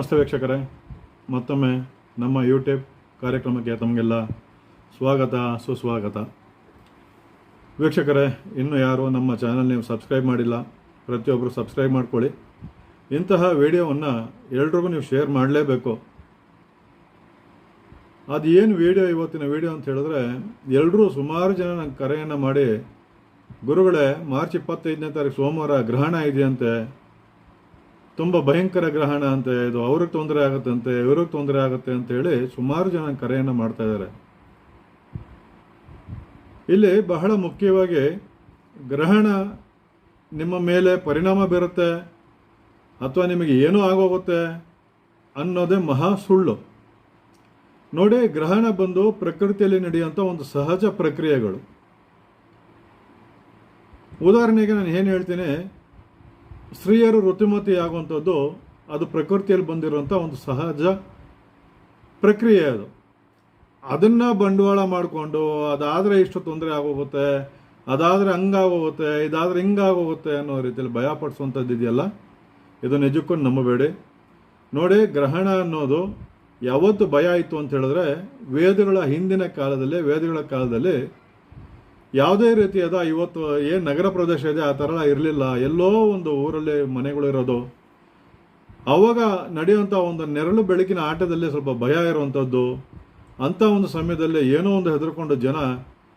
ನಮಸ್ತೆ ವೀಕ್ಷಕರೇ. ಮತ್ತೊಮ್ಮೆ ನಮ್ಮ ಯೂಟ್ಯೂಬ್ ಕಾರ್ಯಕ್ರಮಕ್ಕೆ ತಮಗೆಲ್ಲ ಸ್ವಾಗತ, ಸುಸ್ವಾಗತ. ವೀಕ್ಷಕರೇ, ಇನ್ನು ಯಾರು ನಮ್ಮ ಚಾನಲ್ ನೀವು ಸಬ್ಸ್ಕ್ರೈಬ್ ಮಾಡಿಲ್ಲ ಪ್ರತಿಯೊಬ್ಬರು ಸಬ್ಸ್ಕ್ರೈಬ್ ಮಾಡ್ಕೊಳ್ಳಿ. ಇಂತಹ ವಿಡಿಯೋವನ್ನು ಎಲ್ರಿಗೂ ನೀವು ಶೇರ್ ಮಾಡಲೇಬೇಕು. ಅದು ಏನು ವಿಡಿಯೋ ಇವತ್ತಿನ ವಿಡಿಯೋ ಅಂತ ಹೇಳಿದ್ರೆ ಎಲ್ಲರೂ ಸುಮಾರು ಜನ ನಂಗೆ ಕರೆಯನ್ನು ಮಾಡಿ, ಗುರುಗಳೇ, ಮಾರ್ಚ್ ಇಪ್ಪತ್ತೈದನೇ ತಾರೀಕು ಸೋಮವಾರ ಗ್ರಹಣ ಇದೆಯಂತೆ ತುಂಬ ಭಯಂಕರ ಗ್ರಹಣ ಅಂತೆ ಇದು, ಅವ್ರಿಗೆ ತೊಂದರೆ ಆಗುತ್ತಂತೆ ಇವ್ರಿಗೆ ತೊಂದರೆ ಆಗುತ್ತೆ ಅಂತ ಹೇಳಿ ಸುಮಾರು ಜನ ಕರೆಯನ್ನು ಮಾಡ್ತಾ ಇದ್ದಾರೆ. ಇಲ್ಲಿ ಬಹಳ ಮುಖ್ಯವಾಗಿ ಗ್ರಹಣ ನಿಮ್ಮ ಮೇಲೆ ಪರಿಣಾಮ ಬೀರುತ್ತೆ, ಅಥವಾ ನಿಮಗೆ ಏನೂ ಆಗೋಗುತ್ತೆ ಅನ್ನೋದೇ ಮಹಾ ಸುಳ್ಳು. ನೋಡಿ, ಗ್ರಹಣ ಬಂದು ಪ್ರಕೃತಿಯಲ್ಲಿ ನಡೆಯುವಂಥ ಒಂದು ಸಹಜ ಪ್ರಕ್ರಿಯೆಗಳು. ಉದಾಹರಣೆಗೆ ನಾನು ಏನು ಹೇಳ್ತೀನಿ ಸ್ತ್ರೀಯರು ಋತುಮತಿ ಆಗುವಂಥದ್ದು ಅದು ಪ್ರಕೃತಿಯಲ್ಲಿ ಬಂದಿರುವಂಥ ಒಂದು ಸಹಜ ಪ್ರಕ್ರಿಯೆ ಅದು. ಅದನ್ನು ಬಂಡವಾಳ ಮಾಡಿಕೊಂಡು ಅದಾದರೆ ಇಷ್ಟು ತೊಂದರೆ ಆಗೋಗುತ್ತೆ, ಅದಾದರೆ ಹಂಗಾಗೋಗುತ್ತೆ, ಇದಾದರೆ ಹಿಂಗಾಗೋಗುತ್ತೆ ಅನ್ನೋ ರೀತಿಯಲ್ಲಿ ಭಯ ಪಡಿಸುವಂಥದ್ದು ಇದೆಯಲ್ಲ? ಇದು ನಿಜಕ್ಕೂ ನಂಬಬೇಡಿ. ನೋಡಿ, ಗ್ರಹಣ ಅನ್ನೋದು ಯಾವತ್ತು ಭಯ ಇತ್ತು ಅಂತ ಹೇಳಿದ್ರೆ, ವೇದಗಳ ಹಿಂದಿನ ಕಾಲದಲ್ಲಿ, ವೇದಗಳ ಕಾಲದಲ್ಲಿ ಯಾವುದೇ ರೀತಿಯಾದ ಇವತ್ತು ಏನು ನಗರ ಪ್ರದೇಶ ಇದೆ, ಆ ಥರ ಇರಲಿಲ್ಲ. ಎಲ್ಲೋ ಒಂದು ಊರಲ್ಲಿ ಮನೆಗಳಿರೋದು ಅವಾಗ ನಡೆಯುವಂಥ ಒಂದು ನೆರಳು ಬೆಳಕಿನ ಆಟದಲ್ಲಿ ಸ್ವಲ್ಪ ಭಯ ಇರುವಂಥದ್ದು ಅಂಥ ಒಂದು ಸಮಯದಲ್ಲಿ ಏನೋ ಒಂದು ಹೆದರ್ಕೊಂಡು ಜನ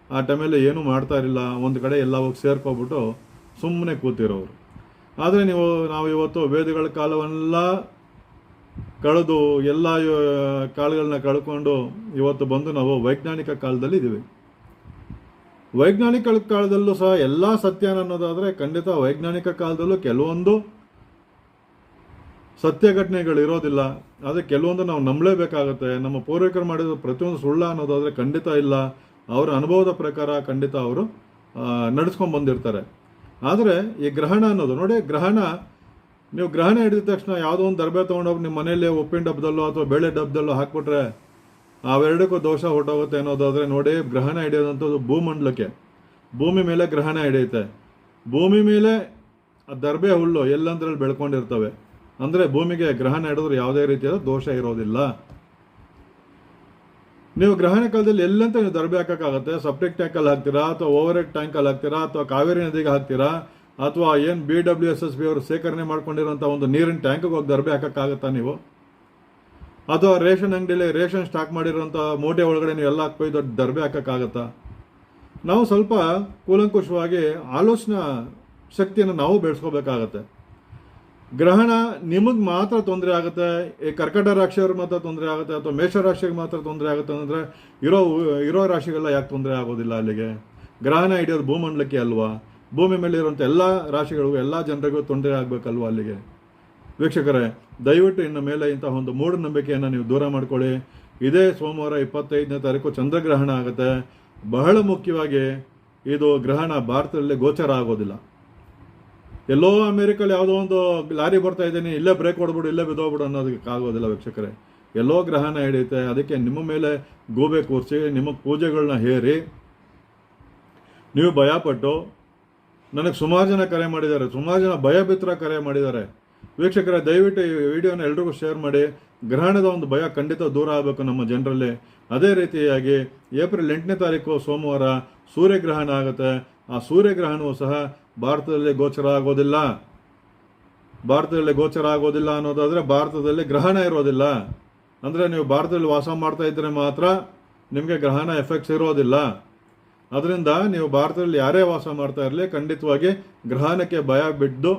ಆ ಟೈಮಲ್ಲಿ ಏನೂ ಮಾಡ್ತಾ ಇರಲಿಲ್ಲ. ಒಂದು ಕಡೆ ಎಲ್ಲ ಹೋಗಿ ಸೇರ್ಕೊಬಿಟ್ಟು ಸುಮ್ಮನೆ ಕೂತಿರೋರು. ಆದರೆ ನೀವು, ನಾವು ಇವತ್ತು ವೇದಗಳ ಕಾಲವನ್ನೆಲ್ಲ ಕಳೆದು, ಎಲ್ಲ ಕಾಲಗಳನ್ನ ಕಳ್ಕೊಂಡು ಇವತ್ತು ಬಂದು ನಾವು ವೈಜ್ಞಾನಿಕ ಕಾಲದಲ್ಲಿ ಇದ್ದೀವಿ. ವೈಜ್ಞಾನಿಕ ಕಾಲದಲ್ಲೂ ಸಹ ಎಲ್ಲ ಸತ್ಯ ಅನ್ನೋದಾದರೆ ಖಂಡಿತ ವೈಜ್ಞಾನಿಕ ಕಾಲದಲ್ಲೂ ಕೆಲವೊಂದು ಸತ್ಯ ಘಟನೆಗಳು ಇರೋದಿಲ್ಲ. ಆದರೆ ಕೆಲವೊಂದು ನಾವು ನಂಬಲೇಬೇಕಾಗುತ್ತೆ. ನಮ್ಮ ಪೂರ್ವಿಕರು ಮಾಡಿದ ಪ್ರತಿಯೊಂದು ಸುಳ್ಳ ಅನ್ನೋದಾದರೆ ಖಂಡಿತ ಇಲ್ಲ. ಅವರ ಅನುಭವದ ಪ್ರಕಾರ ಖಂಡಿತ ಅವರು ನಡೆಸ್ಕೊಂಡು ಬಂದಿರ್ತಾರೆ. ಆದರೆ ಈ ಗ್ರಹಣ ಅನ್ನೋದು, ನೋಡಿ ಗ್ರಹಣ, ನೀವು ಗ್ರಹಣ ಹಿಡಿದ ತಕ್ಷಣ ಯಾವುದೋ ಒಂದು ದರ್ಬೆ ತೊಗೊಂಡೋಗಿ ನಿಮ್ಮ ಮನೆಯಲ್ಲಿ ಉಪ್ಪಿನ ಡಬ್ಬದಲ್ಲೋ ಅಥವಾ ಬೇಳೆ ಡಬ್ಬದಲ್ಲೋ ಹಾಕ್ಬಿಟ್ರೆ ಅವೆರಡಕ್ಕೂ ದೋಷ ಹೊರಟೋಗುತ್ತೆ ಅನ್ನೋದಾದರೆ ನೋಡಿ, ಗ್ರಹಣ ಹಿಡಿಯೋದಂಥದ್ದು ಭೂಮಂಡಲಕ್ಕೆ. ಭೂಮಿ ಮೇಲೆ ಗ್ರಹಣ ಹಿಡಿಯುತ್ತೆ. ಭೂಮಿ ಮೇಲೆ ಆ ದರ್ಬೆ ಹುಲ್ಲು ಎಲ್ಲಂದ್ರಲ್ಲಿ ಬೆಳ್ಕೊಂಡಿರ್ತವೆ? ಅಂದರೆ ಭೂಮಿಗೆ ಗ್ರಹಣ ಹಿಡಿದ್ರೆ ಯಾವುದೇ ರೀತಿಯಾದ ದೋಷ ಇರೋದಿಲ್ಲ. ನೀವು ಗ್ರಹಣ ಕಾಲದಲ್ಲಿ ಎಲ್ಲಂತ ನೀವು ದರ್ಬೆ ಹಾಕೋಕ್ಕಾಗತ್ತೆ? ಸಪ್ಟಿಕ್ ಟ್ಯಾಂಕಲ್ಲಿ ಹಾಕ್ತೀರಾ, ಅಥವಾ ಓವರ್ ಹೆಡ್ ಟ್ಯಾಂಕಲ್ಲಿ ಹಾಕ್ತೀರಾ, ಅಥವಾ ಕಾವೇರಿ ನದಿಗೆ ಹಾಕ್ತೀರಾ, ಅಥವಾ ಏನು B W S S B ಅವರು ಶೇಖರಣೆ ಮಾಡ್ಕೊಂಡಿರೋಂಥ ಒಂದು ನೀರಿನ ಟ್ಯಾಂಕಿಗೆ ಹೋಗಿ ದರ್ಬೆ ಹಾಕೋಕ್ಕಾಗತ್ತಾ ನೀವು? ಅಥವಾ ರೇಷನ್ ಅಂಗಡಿಯಲ್ಲಿ ರೇಷನ್ ಸ್ಟಾಕ್ ಮಾಡಿರೋಂಥ ಮೂಟೆ ಒಳಗಡೆ ನೀವು ಎಲ್ಲ ದೊಡ್ಡ ದರ್ಬೆ ಹಾಕೋಕ್ಕಾಗತ್ತಾ? ನಾವು ಸ್ವಲ್ಪ ಕೂಲಂಕುಷವಾಗಿ ಆಲೋಚನಾ ಶಕ್ತಿಯನ್ನು ನಾವು ಬೆಳೆಸ್ಕೋಬೇಕಾಗತ್ತೆ. ಗ್ರಹಣ ನಿಮಗೆ ಮಾತ್ರ ತೊಂದರೆ ಆಗುತ್ತೆ, ಈ ಕರ್ಕಟ ರಾಶಿಯವ್ರಿಗೆ ಮಾತ್ರ ತೊಂದರೆ ಆಗುತ್ತೆ, ಅಥವಾ ಮೇಷ ರಾಶಿಗೆ ಮಾತ್ರ ತೊಂದರೆ ಆಗುತ್ತೆ ಅಂದರೆ ಇರೋ ಇರೋ ರಾಶಿಗೆಲ್ಲ ಯಾಕೆ ತೊಂದರೆ ಆಗೋದಿಲ್ಲ ಅಲ್ಲಿಗೆ? ಗ್ರಹಣ ಹಿಡಿಯೋದು ಭೂಮಂಡಲಕ್ಕೆ ಅಲ್ವಾ? ಭೂಮಿ ಮೇಲೆ ಇರುವಂಥ ಎಲ್ಲ ರಾಶಿಗಳಿಗೂ, ಎಲ್ಲ ಜನರಿಗೂ ತೊಂದರೆ ಆಗಬೇಕಲ್ವಾ ಅಲ್ಲಿಗೆ? ವೀಕ್ಷಕರೇ, ದಯವಿಟ್ಟು ಇನ್ನು ಮೇಲೆ ಇಂತಹ ಒಂದು ಮೂಢನಂಬಿಕೆಯನ್ನು ನೀವು ದೂರ ಮಾಡಿಕೊಳ್ಳಿ. ಇದೇ ಸೋಮವಾರ ಇಪ್ಪತ್ತೈದನೇ ತಾರೀಕು ಚಂದ್ರಗ್ರಹಣ ಆಗುತ್ತೆ. ಬಹಳ ಮುಖ್ಯವಾಗಿ ಇದು ಗ್ರಹಣ ಭಾರತದಲ್ಲಿ ಗೋಚರ ಆಗೋದಿಲ್ಲ. ಎಲ್ಲೋ ಅಮೇರಿಕಲ್ಲಿ ಯಾವುದೋ ಒಂದು ಲಾರಿ ಬರ್ತಾ ಇದ್ದೀನಿ, ಇಲ್ಲೇ ಬ್ರೇಕ್ ಹೊಡ್ಬಿಡು ಇಲ್ಲೇ ಬಿದ್ದೋಗ್ಬಿಡು ಅನ್ನೋದಕ್ಕೆ ಆಗೋದಿಲ್ಲ ವೀಕ್ಷಕರೇ. ಎಲ್ಲೋ ಗ್ರಹಣ ಹಿಡಿಯುತ್ತೆ. ಅದಕ್ಕೆ ನಿಮ್ಮ ಮೇಲೆ ಗೂಬೆ ಕೂರಿಸಿ, ನಿಮ್ಮ ಪೂಜೆಗಳನ್ನ ಹೇರಿ. ನೀವು ಭಯಪಟ್ಟು, ನನಗೆ ಸುಮಾರು ಜನ ಕರೆ ಮಾಡಿದ್ದಾರೆ. ಸುಮಾರು ಜನ ಭಯಭೀತರ ಕರೆ ಮಾಡಿದ್ದಾರೆ. ವೀಕ್ಷಕರೇ, ದಯವಿಟ್ಟು ಈ ವಿಡಿಯೋನ ಎಲ್ರಿಗೂ ಶೇರ್ ಮಾಡಿ. ಗ್ರಹಣದ ಒಂದು ಭಯ ಖಂಡಿತ ದೂರ ಆಗಬೇಕು ನಮ್ಮ ಜನರಲ್ಲಿ. ಅದೇ ರೀತಿಯಾಗಿ ಏಪ್ರಿಲ್ ಎಂಟನೇ ತಾರೀಕು ಸೋಮವಾರ ಸೂರ್ಯಗ್ರಹಣ ಆಗುತ್ತೆ. ಆ ಸೂರ್ಯಗ್ರಹಣವು ಸಹ ಭಾರತದಲ್ಲಿ ಗೋಚರ ಆಗೋದಿಲ್ಲ. ಭಾರತದಲ್ಲಿ ಗೋಚರ ಆಗೋದಿಲ್ಲ ಅನ್ನೋದಾದರೆ ಭಾರತದಲ್ಲಿ ಗ್ರಹಣ ಇರೋದಿಲ್ಲ. ಅಂದರೆ ನೀವು ಭಾರತದಲ್ಲಿ ವಾಸ ಮಾಡ್ತಾ ಇದ್ದರೆ ಮಾತ್ರ ನಿಮಗೆ ಗ್ರಹಣ ಎಫೆಕ್ಟ್ಸ್ ಇರೋದಿಲ್ಲ. ಅದರಿಂದ ನೀವು ಭಾರತದಲ್ಲಿ ಯಾರೇ ವಾಸ ಮಾಡ್ತಾ ಇರಲಿ, ಖಂಡಿತವಾಗಿ ಗ್ರಹಣಕ್ಕೆ ಭಯ ಬಿದ್ದು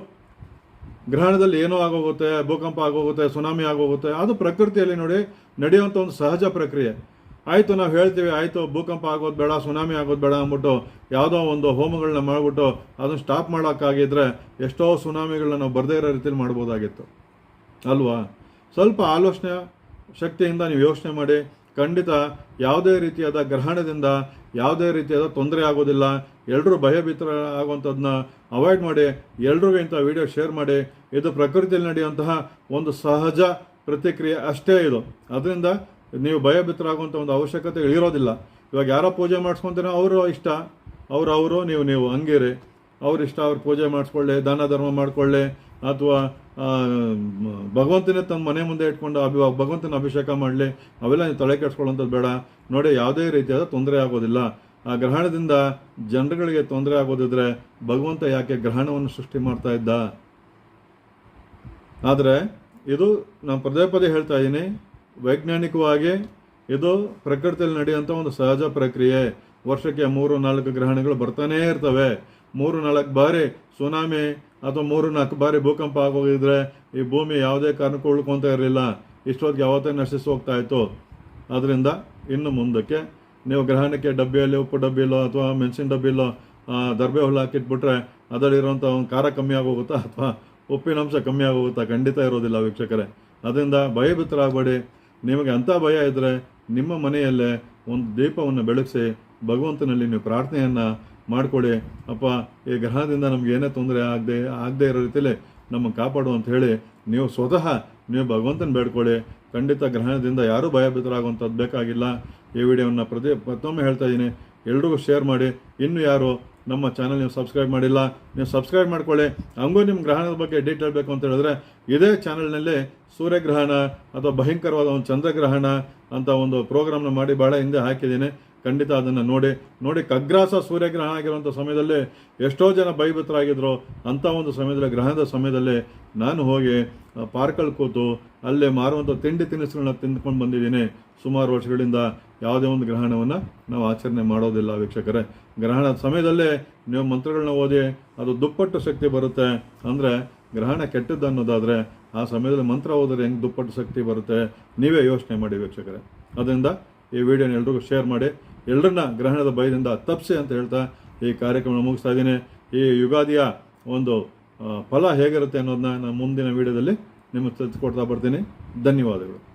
ಗ್ರಹಣದಲ್ಲಿ ಏನೋ ಆಗೋಗುತ್ತೆ, ಭೂಕಂಪ ಆಗೋಗುತ್ತೆ, ಸುನಾಮಿ ಆಗೋಗುತ್ತೆ, ಅದು ಪ್ರಕೃತಿಯಲ್ಲಿ ನೋಡಿ ನಡೆಯುವಂಥ ಒಂದು ಸಹಜ ಪ್ರಕ್ರಿಯೆ. ಆಯಿತು, ನಾವು ಹೇಳ್ತೀವಿ, ಆಯಿತು, ಭೂಕಂಪ ಆಗೋದು ಬೇಡ, ಸುನಾಮಿ ಆಗೋದು ಬೇಡ ಅಂದ್ಬಿಟ್ಟು ಯಾವುದೋ ಒಂದು ಹೋಮಗಳನ್ನ ಮಾಡಿಬಿಟ್ಟು ಅದನ್ನು ಸ್ಟಾಪ್ ಮಾಡೋಕ್ಕಾಗಿದ್ರೆ ಎಷ್ಟೋ ಸುನಾಮಿಗಳನ್ನ ನಾವು ಬರದೇ ಇರೋ ರೀತಿಯಲ್ಲಿ ಮಾಡ್ಬೋದಾಗಿತ್ತು. ಅಲ್ವಾ? ಸ್ವಲ್ಪ ಆಲೋಚನೆ ಶಕ್ತಿಯಿಂದ ನೀವು ಯೋಚನೆ ಮಾಡಿ ಖಂಡಿತ ಯಾವುದೇ ರೀತಿಯಾದ ಗ್ರಹಣದಿಂದ ಯಾವುದೇ ರೀತಿಯಾದ ತೊಂದರೆ ಆಗೋದಿಲ್ಲ. ಎಲ್ಲರೂ ಭಯಭೀತರ ಆಗುವಂಥದ್ದನ್ನ ಅವಾಯ್ಡ್ ಮಾಡಿ, ಎಲ್ರಿಗೂ ಇಂಥ ವಿಡಿಯೋ ಶೇರ್ ಮಾಡಿ. ಇದು ಪ್ರಕೃತಿಯಲ್ಲಿ ನಡೆಯುವಂತಹ ಒಂದು ಸಹಜ ಪ್ರತಿಕ್ರಿಯೆ ಅಷ್ಟೇ ಇದು. ಅದರಿಂದ ನೀವು ಭಯಭೀತರಾಗುವಂಥ ಒಂದು ಅವಶ್ಯಕತೆ ಇಳಿರೋದಿಲ್ಲ. ಇವಾಗ ಯಾರೋ ಪೂಜೆ ಮಾಡಿಸ್ಕೊಂತೀರೋ ಅವರು ಇಷ್ಟ. ಅವರು ಅವರು, ನೀವು ನೀವು, ಹಂಗಿರಿ. ಅವ್ರ ಇಷ್ಟ, ಅವ್ರು ಪೂಜೆ ಮಾಡಿಸ್ಕೊಳ್ಳಿ, ದಾನ ಧರ್ಮ ಮಾಡ್ಕೊಳ್ಳಿ. ಅಥವಾ ಭಗವಂತನೇ ತನ್ನ ಮನೆ ಮುಂದೆ ಇಟ್ಕೊಂಡು ಅಭಿ, ಭಗವಂತನ ಅಭಿಷೇಕ ಮಾಡಲಿ, ಅವೆಲ್ಲ ನೀವು ತಲೆ ಕೆಡ್ಸ್ಕೊಳ್ಳೋಂಥದ್ದು ಬೇಡ. ನೋಡಿ, ಯಾವುದೇ ರೀತಿಯಾದ ತೊಂದರೆ ಆಗೋದಿಲ್ಲ. ಆ ಗ್ರಹಣದಿಂದ ಜನರುಗಳಿಗೆ ತೊಂದರೆ ಆಗೋದಿದ್ರೆ ಭಗವಂತ ಯಾಕೆ ಗ್ರಹಣವನ್ನು ಸೃಷ್ಟಿ ಮಾಡ್ತಾ ಇದ್ದ? ಆದರೆ, ಇದು ನಾನು ಪದೇ ಪದೇ ಹೇಳ್ತಾ ಇದ್ದೀನಿ ವೈಜ್ಞಾನಿಕವಾಗಿ ಇದು ಪ್ರಕೃತಿಯಲ್ಲಿ ನಡೆಯುವಂಥ ಒಂದು ಸಹಜ ಪ್ರಕ್ರಿಯೆ. ವರ್ಷಕ್ಕೆ ಮೂರು ನಾಲ್ಕು ಗ್ರಹಣಗಳು ಬರ್ತಾನೇ ಇರ್ತವೆ. ಮೂರು ನಾಲ್ಕು ಬಾರಿ ಸುನಾಮಿ ಅಥವಾ ಮೂರು ನಾಲ್ಕು ಬಾರಿ ಭೂಕಂಪ ಆಗೋಗಿದ್ರೆ ಈ ಭೂಮಿ ಯಾವುದೇ ಕಾರಣಕ್ಕೂ ಉಳ್ಕೊತಾ ಇರಲಿಲ್ಲ. ಇಷ್ಟೊತ್ತಿಗೆ ಯಾವತ್ತೇ ನಶಿಸಿ ಹೋಗ್ತಾ ಇತ್ತು. ಅದರಿಂದ ಇನ್ನು ಮುಂದಕ್ಕೆ ನೀವು ಗ್ರಹಣಕ್ಕೆ ಡಬ್ಬಿಯಲ್ಲಿ ಉಪ್ಪು ಡಬ್ಬಿಲೋ ಅಥವಾ ಮೆಣಸಿನ ಡಬ್ಬಿಲೋ ದರ್ಬೆ ಹುಲ್ಲು ಹಾಕಿಟ್ಬಿಟ್ರೆ ಅದರಲ್ಲಿರುವಂಥ ಒಂದು ಖಾರ ಕಮ್ಮಿ ಆಗೋಗುತ್ತಾ ಅಥವಾ ಉಪ್ಪಿನಂಶ ಕಮ್ಮಿ ಆಗೋಗುತ್ತಾ ಖಂಡಿತ ಇರೋದಿಲ್ಲ ವೀಕ್ಷಕರೇ. ಅದರಿಂದ ಭಯಭೀತರಾಗಬೇಡಿ. ನಿಮಗೆ ಅಂಥ ಭಯ ಇದ್ದರೆ ನಿಮ್ಮ ಮನೆಯಲ್ಲೇ ಒಂದು ದೀಪವನ್ನು ಬೆಳಗಿಸಿ ಭಗವಂತನಲ್ಲಿ ನೀವು ಪ್ರಾರ್ಥನೆಯನ್ನು ಮಾಡಿಕೊಡಿ. ಅಪ್ಪ, ಈ ಗ್ರಹದಿಂದ ನಮ್ಗೆ ಏನೇ ತೊಂದರೆ ಆಗದೆ ಆಗದೆ ಇರೋ ರೀತಿಯಲ್ಲಿ ನಮ್ಮನ್ನು ಕಾಪಾಡು ಅಂತ ಹೇಳಿ ನೀವು ಸ್ವತಃ ನೀವು ಭಗವಂತನ ಬೇಡ್ಕೊಳ್ಳಿ ಖಂಡಿತ ಗ್ರಹಣದಿಂದ ಯಾರೂ ಭಯಭೀತರಾಗುವಂಥದ್ದು ಬೇಕಾಗಿಲ್ಲ. ಈ ವಿಡಿಯೋವನ್ನು ಪ್ರತಿ ಮತ್ತೊಮ್ಮೆ ಹೇಳ್ತಾ ಇದ್ದೀನಿ. ಎಲ್ರಿಗೂ ಶೇರ್ ಮಾಡಿ. ಇನ್ನು ಯಾರು ನಮ್ಮ ಚಾನಲ್ ನೀವು ಸಬ್ಸ್ಕ್ರೈಬ್ ಮಾಡಿಲ್ಲ, ನೀವು ಸಬ್ಸ್ಕ್ರೈಬ್ ಮಾಡ್ಕೊಳ್ಳಿ. ಹಂಗೂ ನಿಮ್ಮ ಗ್ರಹಣದ ಬಗ್ಗೆ ಡೀಟೇಲ್ ಬೇಕು ಅಂತ ಹೇಳಿದ್ರೆ ಇದೇ ಚಾನಲ್ನಲ್ಲಿ ಸೂರ್ಯಗ್ರಹಣ ಅಥವಾ ಭಯಂಕರವಾದ ಒಂದು ಚಂದ್ರಗ್ರಹಣ ಅಂತ ಒಂದು ಪ್ರೋಗ್ರಾಮ್ನ ಮಾಡಿ ಭಾಳ ಹಿಂದೆ ಹಾಕಿದ್ದೀನಿ. ಖಂಡಿತ ಅದನ್ನು ನೋಡಿ ನೋಡಿ ಕಗ್ರಾಸ ಸೂರ್ಯಗ್ರಹಣ ಆಗಿರುವಂಥ ಸಮಯದಲ್ಲಿ ಎಷ್ಟೋ ಜನ ಭಯಭೀತರಾಗಿದ್ರು. ಅಂಥ ಒಂದು ಸಮಯದಲ್ಲಿ, ಗ್ರಹಣದ ಸಮಯದಲ್ಲಿ ನಾನು ಹೋಗಿ ಪಾರ್ಕಲ್ಲಿ ಕೂತು ಅಲ್ಲೇ ಮಾರುವಂಥ ತಿಂಡಿ ತಿನಿಸುಗಳನ್ನ ತಿಂದ್ಕೊಂಡು ಬಂದಿದ್ದೀನಿ. ಸುಮಾರು ವರ್ಷಗಳಿಂದ ಯಾವುದೇ ಒಂದು ಗ್ರಹಣವನ್ನು ನಾವು ಆಚರಣೆ ಮಾಡೋದಿಲ್ಲ ವೀಕ್ಷಕರೇ. ಗ್ರಹಣದ ಸಮಯದಲ್ಲೇ ನೀವು ಮಂತ್ರಗಳನ್ನ ಓದಿ, ಅದು ದುಪ್ಪಟ್ಟು ಶಕ್ತಿ ಬರುತ್ತೆ. ಅಂದರೆ ಗ್ರಹಣ ಕೆಟ್ಟದ್ದು ಅನ್ನೋದಾದರೆ ಆ ಸಮಯದಲ್ಲಿ ಮಂತ್ರ ಓದಿದ್ರೆ ಹೆಂಗೆ ದುಪ್ಪಟ್ಟು ಶಕ್ತಿ ಬರುತ್ತೆ? ನೀವೇ ಯೋಚನೆ ಮಾಡಿ ವೀಕ್ಷಕರೇ. ಅದರಿಂದ ಈ ವಿಡಿಯೋನ ಎಲ್ರಿಗೂ ಶೇರ್ ಮಾಡಿ. ಎಲ್ಲರನ್ನ ಗ್ರಹಣದ ಭಯದಿಂದ ತಪ್ಪಿಸಿ ಅಂತ ಹೇಳ್ತಾ ಈ ಕಾರ್ಯಕ್ರಮ ಮುಗಿಸ್ತಾ ಇದ್ದೀನಿ. ಈ ಯುಗಾದಿಯ ಒಂದು ಫಲ ಹೇಗಿರುತ್ತೆ ಅನ್ನೋದನ್ನ ನಾನು ಮುಂದಿನ ವಿಡಿಯೋದಲ್ಲಿ ನಿಮಗೆ ತಿಳಿಸ್ಕೊಡ್ತಾ ಬರ್ತೀನಿ. ಧನ್ಯವಾದಗಳು.